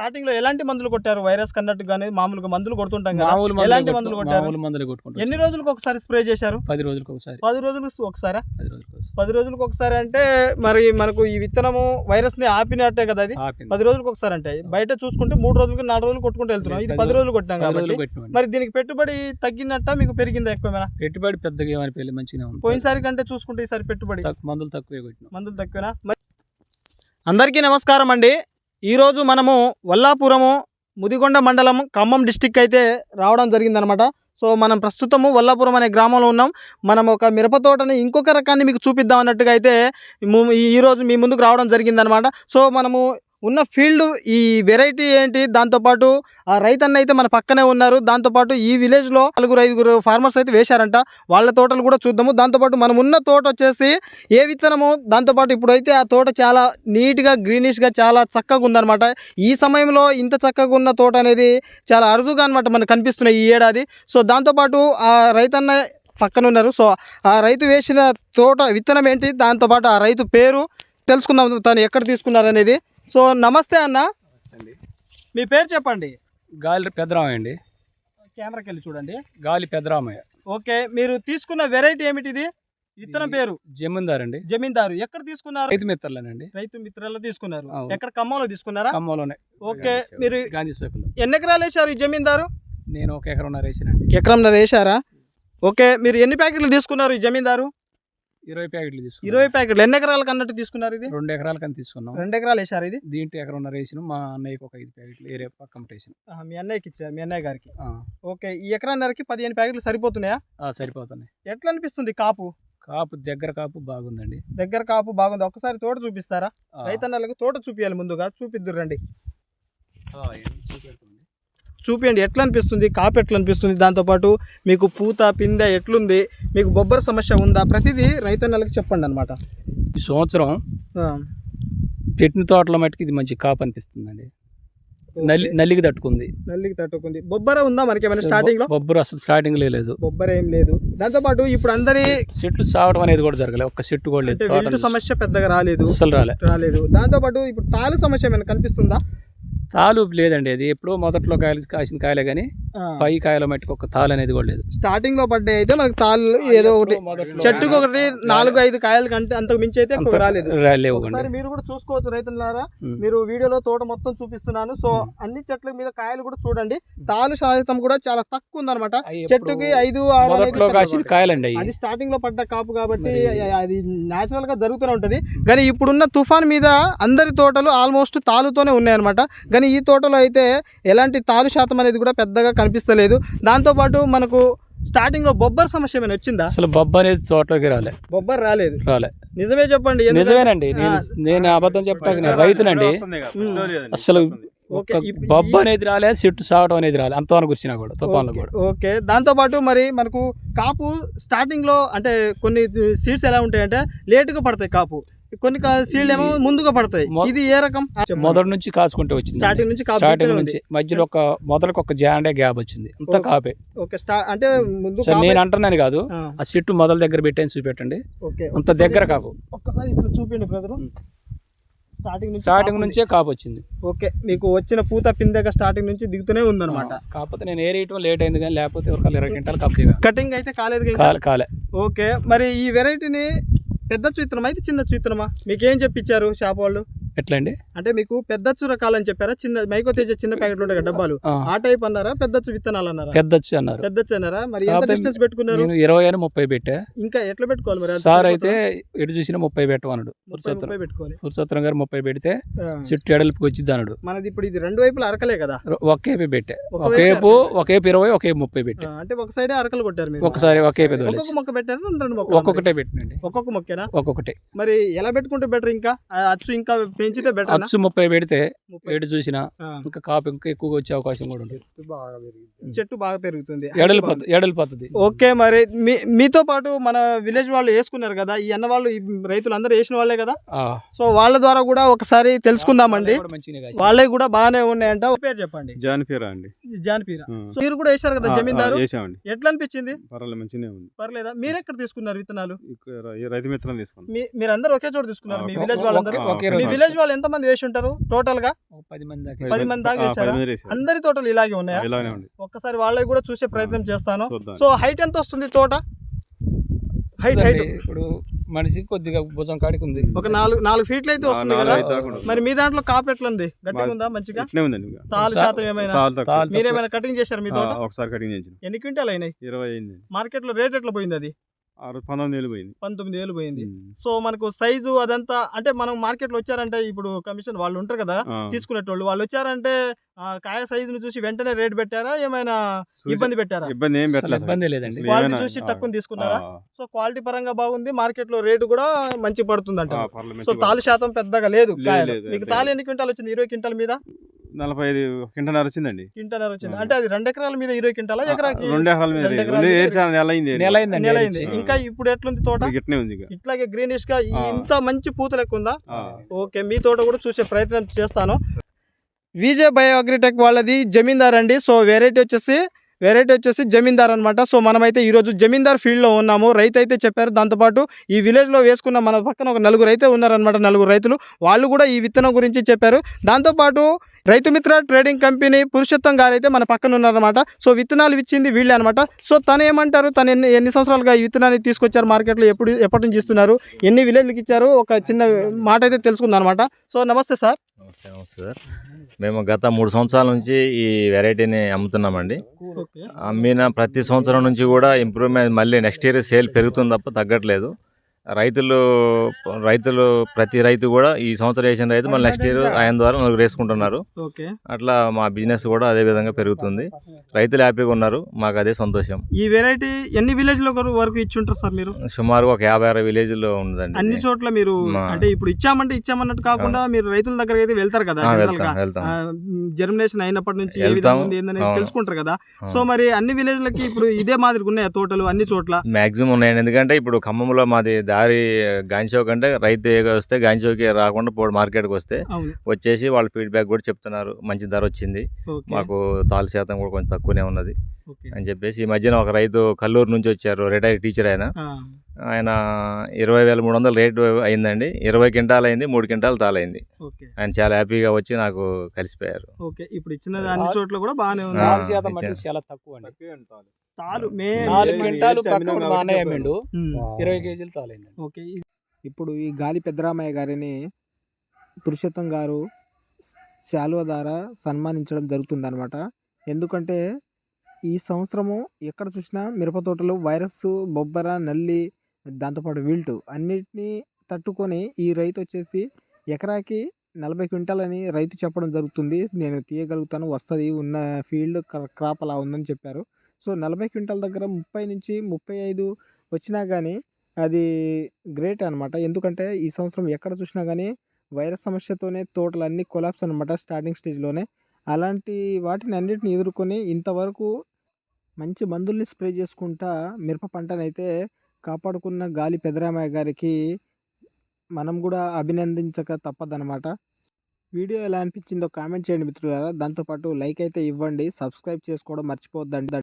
స్టార్టింగ్లో ఎలాంటి మందులు కొట్టారు? వైరస్ కన్నట్టు కానీ మామూలుగా మందులు కొడుతుంటాం కదా. ఎలాంటి మందులు కొట్టారు? మందులు కొట్టుకుంటాం ఎన్ని రోజులకు ఒకసారి స్ప్రే చేశారు? పది రోజులకు ఒకసారి. పది రోజులకు ఒకసారా? పది రోజులకు ఒకసారి. అంటే మరి మనకు ఈ విత్తనము వైరస్ని ఆపినట్టే కదా అది. పది రోజులకు ఒకసారి అంటే బయట చూసుకుంటే మూడు రోజులకి నాలుగు రోజులు కొట్టుకుంటూ వెళ్తున్నాం. ఇది పది రోజులు కొట్టాం కాబట్టి. మరి దీనికి పెట్టుబడి తగ్గినట్ట మీకు పెరిగిందా ఎక్కువ పెట్టుబడి పెద్దగా ఏమనిపించలేదు మంచిగా పోయినసారి కంటే చూసుకుంటే ఈసారి పెట్టుబడి. మందులు తక్కువే మందులు తక్కువనా? అందరికీ నమస్కారం అండి. ఈరోజు మనము వల్లాపురము ముదిగొండ మండలం ఖమ్మం డిస్టిక్ అయితే రావడం జరిగిందనమాట. సో మనం ప్రస్తుతము వల్లాపురం అనే గ్రామంలో ఉన్నాం. మనం ఒక మిరపతోటని ఇంకొక రకాన్ని మీకు చూపిద్దాం అన్నట్టుగా అయితే ఈరోజు మీ ముందుకు రావడం జరిగిందనమాట. సో మనము ఉన్న ఫీల్డ్ ఈ వెరైటీ ఏంటి? దాంతోపాటు ఆ రైతన్న అయితే మన పక్కనే ఉన్నారు. దాంతోపాటు ఈ విలేజ్లో నలుగురు ఐదుగురు ఫార్మర్స్ అయితే వేశారంట. వాళ్ళ తోటలు కూడా చూద్దాము. దాంతోపాటు మనం ఉన్న తోట వచ్చేసి ఏ విత్తనము దాంతోపాటు ఇప్పుడైతే ఆ తోట చాలా నీట్గా గ్రీనిష్గా చాలా చక్కగా ఉందన్నమాట. ఈ సమయంలో ఇంత చక్కగా ఉన్న తోట అనేది చాలా అరుదుగా అనమాట మనకు కనిపిస్తున్నాయి ఈ ఏడాది. సో దాంతోపాటు ఆ రైతన్న పక్కన ఉన్నారు. సో ఆ రైతు వేసిన తోట విత్తనం ఏంటి? దాంతోపాటు ఆ రైతు పేరు తెలుసుకుందాం. తను ఎక్కడ తీసుకున్నారు అనేది సో నమస్తే అన్న. మీ పేరు చెప్పండి. గాలి పెద్దరామయ్య అండి. కెమెరాకి వెళ్ళి చూడండి. గాలి పెద్దరామయ్య. ఓకే మీరు తీసుకున్న వెరైటీ ఏమిటిది? విత్తనం పేరు? జమీందార్ అండి. జమీందారు. ఎక్కడ తీసుకున్నారు? రైతు మిత్రులేనండి. రైతు మిత్రాల్లో తీసుకున్నారు. ఎక్కడ ఖమ్మంలో తీసుకున్నారా? ఖమ్మంలోనే. ఓకే మీరు గాంధీ సోకులు ఎన్ని ఎకరాలు వేశారు ఈ జమీందారు? నేను ఒక ఎకరన్నర వేసానండి. ఎకరంన్నర వేశారా? ఓకే మీరు ఎన్ని ప్యాకెట్లు తీసుకున్నారు ఈ జమీందారు? ఇరవై ప్యాకెట్లు తీసుకున్నాం. ఇరవై ప్యాకెట్లు. ఎన్ని ఎకరాలకు అన్నట్టు తీసుకున్నారు ఇది? రెండు ఎకరాల కని తీసుకున్నాం. రెండు ఎకరాలు వేశారు ఇది? దీంట్లో ఎకరన్నర వేసినాం. మా అన్నయ్యకి ఒక ఐదు ప్యాకెట్లు ఏరే పక్కన వేసిన మీ అన్నయ్యకి ఇచ్చారు మీ అన్నయ్య గారికి. ఓకే ఈ ఎకరాన్నరకి పదిహేను ప్యాకెట్లు సరిపోతున్నాయా? సరిపోతున్నాయి. ఎట్లా అనిపిస్తుంది కాపు? కాపు దగ్గర కాపు బాగుందండి. దగ్గర కాపు బాగుంది. ఒకసారి తోట చూపిస్తారా. రైతన్నలకు తోట చూపియాలి ముందుగా. చూపిద్దురు రండి. చూపించండి ఎట్లా అనిపిస్తుంది కాపు ఎట్లా అనిపిస్తుంది దాంతోపాటు మీకు పూత పిందె ఎట్లుంది? మీకు బొబ్బర సమస్య ఉందా? ప్రతిదీ రైతన్నలకు చెప్పండి అనమాట ఈ సంవత్సరం పెట్టిన తోటల మట్టుకు ఇది మంచి కాపు అనిపిస్తుందండి. నల్లి నల్లికి తట్టుకుంది. నల్లికి తట్టుకుంది. బొబ్బర ఉందా మనకి ఏమైనా స్టార్టింగ్లో? బొబ్బరు అసలు స్టార్టింగ్ లేదు. బొబ్బర ఏం లేదు. దాంతోపాటు ఇప్పుడు అందరి చెట్లు సావడం అనేది కూడా జరగలేదు ఒక్క చెట్టు కూడా లేదు. సమస్య పెద్దగా రాలేదు. అస్సలు రాలే. రాలేదు. దాంతోపాటు ఇప్పుడు తాలు సమస్య ఏమైనా కనిపిస్తుందా? తాలూపు లేదండి అది. ఎప్పుడో మొదట్లో కాయలు కాసిన కాయలే కానీ పై కాయల మట్టుకు ఒక తాలు అనేది కూడా లేదు. స్టార్టింగ్లో పడ్డాయి అయితే మనకి తాళ్ళు ఏదో ఒకటి చెట్టుకు ఒకటి నాలుగు ఐదు కాయలు కంటే అంతకు మించి అయితే రాలేదు. రాలేవు మీరు కూడా చూసుకోవచ్చు రైతులారా. మీరు వీడియోలో తోట మొత్తం చూపిస్తున్నాను. సో. అన్ని చెట్ల మీద కాయలు కూడా చూడండి. తాలు శాతం కూడా చాలా తక్కువ ఉందన్నమాట. చెట్టుకి ఐదు ఆరు కాసిన. కాయలండి అది స్టార్టింగ్లో పడ్డ కాపు కాబట్టి అది నేచురల్గా జరుగుతూనే ఉంటది. కానీ ఇప్పుడున్న తుఫాన్ మీద అందరి తోటలు ఆల్మోస్ట్ తాలుతోనే ఉన్నాయన్నమాట. కానీ ఈ తోటలో అయితే ఎలాంటి తాలు శాతం అనేది కూడా పెద్దగా కనిపిస్తలేదు. దాంతోపాటు మనకు స్టార్టింగ్లో బొబ్బర్ సమస్య ఏమైనా వచ్చిందా? అసలు బొబ్బ అనేది తోటలోకి రాలే. బొబ్బర్ రాలేదు. రాలే. నిజమే చెప్పండి నిజమేనండి. నేను అబద్ధం చెప్పడానికి రైతునండి. అసలు బొబ్బ అనేది రాలే చెట్టు సావడం అనేది రాలే అంతవరకు వచ్చినా కూడా తుఫాన్లో కూడా. ఓకే. దాంతో పాటు మరి మనకు కాపు స్టార్టింగ్లో అంటే కొన్ని సీడ్స్ ఎలా ఉంటాయంటే లేట్గా పడతాయి కాపు. కొన్ని సీడ్లు ఏమో ముందుగా పడతాయి. ఇది ఏ రకం. మొదటి నుంచి కాసుకుంటే వచ్చింది. స్టార్టింగ్ నుంచి స్టార్టింగ్ నుంచి మధ్యలో ఒక మొదలకు ఒక జాండే గ్యాప్ వచ్చింది. అంత. కాపే. ఓకే అంటే ముందు నేను అంటున్నాను కాదు. ఆ, చెట్టు మొదల దగ్గర పెట్టాను చూపెట్టండి. ఓకే అంత దగ్గర కాపు. ఒక్కసారి ఇప్పుడు చూపిండి బ్రదర్. స్టార్టింగ్ నుంచి స్టార్టింగ్ కాపు నుంచే కాపు వచ్చింది. ఓకే మీకు వచ్చిన పూత పిందెగా స్టార్టింగ్ నుంచి దిగుతూనే ఉందన్నమాట. కాకపోతే నేను ఏరియటం లేట్ అయింది కానీ లేకపోతే ఎవరికాలు ఇరవై క్వింటాలు కాపు కటింగ్ అయితే కాలేదు కాలే. ఓకే మరి ఈ వెరైటీని పెద్ద చిత్రమా? అయితే చిన్న చిత్రమా? మీకేం చెప్పించారు షాప్ వాళ్ళు? ఎట్లా అండి? అంటే మీకు పెద్ద రకాలని చెప్పారా? చిన్న మైకో తేజ చిన్న ప్యాకెట్లు ఉంటాయి డబ్బాలు. ఆ, టైప్ అన్నారా? పెద్ద విత్తనాలు అన్నారా? పెద్దొచ్చి అన్నారు. పెద్ద అన్నారా? మరి ఎంత డిస్టెన్స్ పెట్టుకున్నారు? నేను ఇరవై అని ముప్పై పెట్టా. ఇంకా ఎట్లా పెట్టుకోవాలి మరి? సార్? అయితే ఎటు చూసినా ముప్పై పెట్టమన్నాడు పెట్టుకోవాలి. పురుషోత్తరం గారు ముప్పై పెడితే. చెట్టు ఎడలిపి వచ్చింది అన్నాడు. మనది ఇప్పుడు ఇది రెండు వైపులు అరకలే కదా? ఒకేపి పెట్టా. ఒకేపు ఒకేపు ఇరవై ఒకే ముప్పై పెట్టా. అంటే ఒక సైడే అరకలు కొట్టారు మీరు. ఒకసారి ఒకేపు ఒక్కొక్క మొక్క పెట్టారు? రెండు మొక్కలు ఒక్కొక్కటే పెట్టినండి ఒక్కొక్క మొక్కేనా? ఒక్కొక్కటే. మరి ఎలా పెట్టుకుంటే బెటర్ ఇంకా? అచ్చు ఇంకా పెంచితే బెటర్ అచ్చు ముప్పై పెడితే ఏడు చూసినా ఇంకా కాపు ఇంకా ఎక్కువగా వచ్చే అవకాశం కూడా ఉంటుంది. చెట్టు బాగా పెరుగుతుంది. ఎడలి ఎడలి పద్ధతి ఓకే మరి మీ మీతో పాటు మన విలేజ్ వాళ్ళు వేసుకున్నారు కదా ఈ అన్న వాళ్ళు ఈ రైతులు అందరూ వేసిన వాళ్ళే కదా? సో వాళ్ళ ద్వారా కూడా ఒకసారి తెలుసుకుందామండి. వాళ్ళే కూడా బాగానే ఉన్నాయంట. పేరు చెప్పండి. జాన్పీరా అండి. జాన్పీరా. మీరు కూడా వేశారు కదా జమీందారు? ఎట్లా అనిపించింది పర్వాలేదు మంచిగానే ఉంది. పర్లేదా మీరు ఎక్కడ తీసుకున్నారు విత్తనాలు? రైతు మిత్రం తీసుకున్నాం. మీ మీరందరూ ఒకే చోట తీసుకున్నారు మీ విలేజ్ వాళ్ళందరూ? మీ విలేజ్ విలేజ్ వాళ్ళు ఎంత మంది వేసి ఉంటారు? టోటల్గా? పది మంది దాకా పది మంది దాకా వేశారు. అందరి తోటలు ఇలాగే ఉన్నాయా? ఒక్కసారి వాళ్ళకి కూడా చూసే ప్రయత్నం చేస్తాను. సో హైట్ ఎంత వస్తుంది తోట? Height height. ఇప్పుడు మనిషికి కొద్దిగా భుజం కాడికి ఉంది. ఒక నాలుగు నాలుగు ఫీట్లు అయితే వస్తుంది కదా. మరి మీ దాంట్లో కాపు ఎట్లా ఉంది గట్టిగా ఉందా మంచిగా. తాలు శాతం ఏమైనా? మీరేమైనా కటింగ్ చేశారు మీ తోట? ఒకసారి కటింగ్ చేయించిన. ఎన్ని క్వింటాలు అయినాయి? ఇరవై మార్కెట్లో రేట్ ఎట్లా పోయింది అది? పంతొమ్మిది వేలు పోయింది. పంతొమ్మిది వేలు పోయింది. సో మనకు సైజు అదంతా అంటే మనం మార్కెట్లో వచ్చారంటే ఇప్పుడు కమిషన్ వాళ్ళు ఉంటారు కదా. తీసుకునేటోళ్ళు. వాళ్ళు వచ్చారంటే కాయ సైజును చూసి వెంటనే రేట్ పెట్టారా? ఏమైనా ఇబ్బంది పెట్టారా? ఇబ్బంది ఏం ఇబ్బంది లేదండి. క్వాలిటీ చూసి తక్కువ తీసుకున్నారా? సో క్వాలిటీ పరంగా బాగుంది మార్కెట్లో రేటు కూడా మంచి పడుతుంది అంట సో తాలు శాతం పెద్దగా లేదు మీకు. తాలు ఎన్ని క్వింటాల్ వచ్చింది? ఇరవై క్వింటాల్ మీద? నలభై ఐదు కింటన్నర వచ్చిందండి క్వింటాల్ వచ్చింది. అంటే అది రెండు ఎకరాల మీద ఇరవై క్వింటాలా ఎకరాకి? రెండు ఎకరాల మీద నెల అయింది నెల నెల అయింది. ఇంకా ఇప్పుడు ఎట్లుంది తోట? ఉంది ఇట్లాగే గ్రీనిష్గా. ఇంత మంచి పూత లెక్క ఉందా. ఓకే మీ తోట కూడా చూసే ప్రయత్నం చేస్తాను. విజే బయో అగ్రిటెక్ వాళ్ళది జమీందార్ అండి. సో వెరైటీ వచ్చేసి వెరైటీ వచ్చేసి జమీందార్ అనమాట సో మనమైతే ఈరోజు జమీందార్ ఫీల్డ్లో ఉన్నాము. రైతు అయితే చెప్పారు దాంతోపాటు ఈ విలేజ్లో వేసుకున్న మన పక్కన ఒక నలుగురు అయితే ఉన్నారనమాట నలుగురు రైతులు. వాళ్ళు కూడా ఈ విత్తనం గురించి చెప్పారు. దాంతోపాటు రైతు మిత్ర ట్రేడింగ్ కంపెనీ పురుషోత్తం గారు అయితే మన పక్కన ఉన్నారనమాట సో విత్తనాలు ఇచ్చింది వీళ్ళే అనమాట సో తను ఏమంటారు? తను ఎన్ని ఎన్ని సంవత్సరాలుగా ఈ విత్తనాన్ని తీసుకొచ్చారు మార్కెట్లో? ఎప్పుడు ఎప్పటి నుంచి ఇస్తున్నారు? ఎన్ని విలేజ్లకి ఇచ్చారు? ఒక చిన్న మాట అయితే తెలుసుకుందాం అనమాట సో నమస్తే సార్. నమస్తే నమస్తే సార్. మేము గత మూడు సంవత్సరాల నుంచి ఈ వెరైటీని అమ్ముతున్నామండి. అమ్మిన ప్రతి సంవత్సరం నుంచి కూడా ఇంప్రూవ్మెంట్ మళ్ళీ నెక్స్ట్ ఇయర్ సేల్ పెరుగుతుంది తప్ప తగ్గట్లేదు. రైతులు రైతులు ప్రతి రైతు కూడా ఈ సంవత్సరం వేసిన రైతు మళ్ళీ నెక్స్ట్ ఇయర్ ఆయన ద్వారా నలుగురు వేసుకుంటున్నారు. అట్లా మా బిజినెస్ కూడా అదే విధంగా పెరుగుతుంది. రైతులు హ్యాపీగా ఉన్నారు. మాకు అదే సంతోషం. ఈ వెరైటీ ఎన్ని విలేజ్లో వరకు ఇచ్చి ఉంటారు సార్ మీరు? సుమారుగా ఒక యాభై అరవై విలేజ్లో ఉందండి. అన్ని. చోట్ల మీరు అంటే ఇప్పుడు ఇచ్చామంటే ఇచ్చామన్నట్టు కాకుండా మీరు రైతుల దగ్గరికి అయితే వెళ్తారు కదా జర్మినేషన్ అయినప్పటి నుంచి ఏ. విధంగా ఉంది. తెలుసుకుంటారు కదా. సో మరి అన్ని విలేజ్ లకి ఇప్పుడు ఇదే మాదిరిగా ఉన్నాయా తోటలు అన్ని చోట్ల? మ్యాక్సిమం ఉన్నాయండి. ఎందుకంటే ఇప్పుడు ఖమ్మంలో మాది దారి గాంచౌక్ అంటే రైతు వస్తే గాంచౌకి రాకుండా పోడు మార్కెట్కి వస్తే వచ్చేసి వాళ్ళ ఫీడ్బ్యాక్ కూడా చెప్తున్నారు. మంచి ధర వచ్చింది. మాకు తాలు శాతం కూడా కొంచెం తక్కువనే ఉన్నది. అని చెప్పేసి ఈ మధ్యన ఒక రైతు కల్లూరు నుంచి వచ్చారు రిటైర్డ్ టీచర్ ఆయన. ఆ, ఆయన ఇరవై వేల మూడు వందలు రేటు అయిందండి. ఇరవై క్వింటాల్ అయింది మూడు క్వింటాల్ తాలైంది. ఓకే. ఆయన చాలా హ్యాపీగా వచ్చి నాకు కలిసిపోయారు. ఓకే. ఇప్పుడు ఇచ్చిన అన్ని చోట్ల కూడా బాగానే ఉంది. చాలా తక్కువ. ఇరవై కేజీలు తాలైంది ఓకే. ఇప్పుడు ఈ గాలి పెద్దరామయ్య గారిని పురుషోత్తం గారు శాలువ ద్వారా సన్మానించడం జరుగుతుందన్నమాట. ఎందుకంటే ఈ సంవత్సరము ఎక్కడ చూసినా మిరప తోటలు వైరస్ బొబ్బర నల్లి దాంతోపాటు విల్టు అన్నిటినీ తట్టుకొని ఈ రైతు వచ్చేసి ఎకరాకి నలభై క్వింటాల్ అని రైతు చెప్పడం జరుగుతుంది. నేను తీయగలుగుతాను వస్తుంది ఉన్న ఫీల్డ్ క్రాప్ అలా ఉందని చెప్పారు. సో నలభై క్వింటాల్ దగ్గర ముప్పై నుంచి ముప్పై ఐదు వచ్చినా కానీ అది గ్రేట్ అనమాట ఎందుకంటే ఈ సంవత్సరం ఎక్కడ చూసినా కానీ వైరస్ సమస్యతోనే తోటలన్నీ కొలాప్స్ అనమాట స్టార్టింగ్ స్టేజ్లోనే. అలాంటి వాటిని అన్నిటిని ఎదుర్కొని ఇంతవరకు మంచి మందుల్ని స్ప్రే చేసుకుంటా మిరప పంటనైతే కాపాడుకున్న గాలి పెదరామయ్య గారికి మనం కూడా అభినందించక తప్పదనమాట. వీడియో ఎలా అనిపించిందో కామెంట్ చేయండి మిత్రులారా. దాంతోపాటు లైక్ అయితే ఇవ్వండి. సబ్స్క్రైబ్ చేసుకోవడం మర్చిపోద్దండి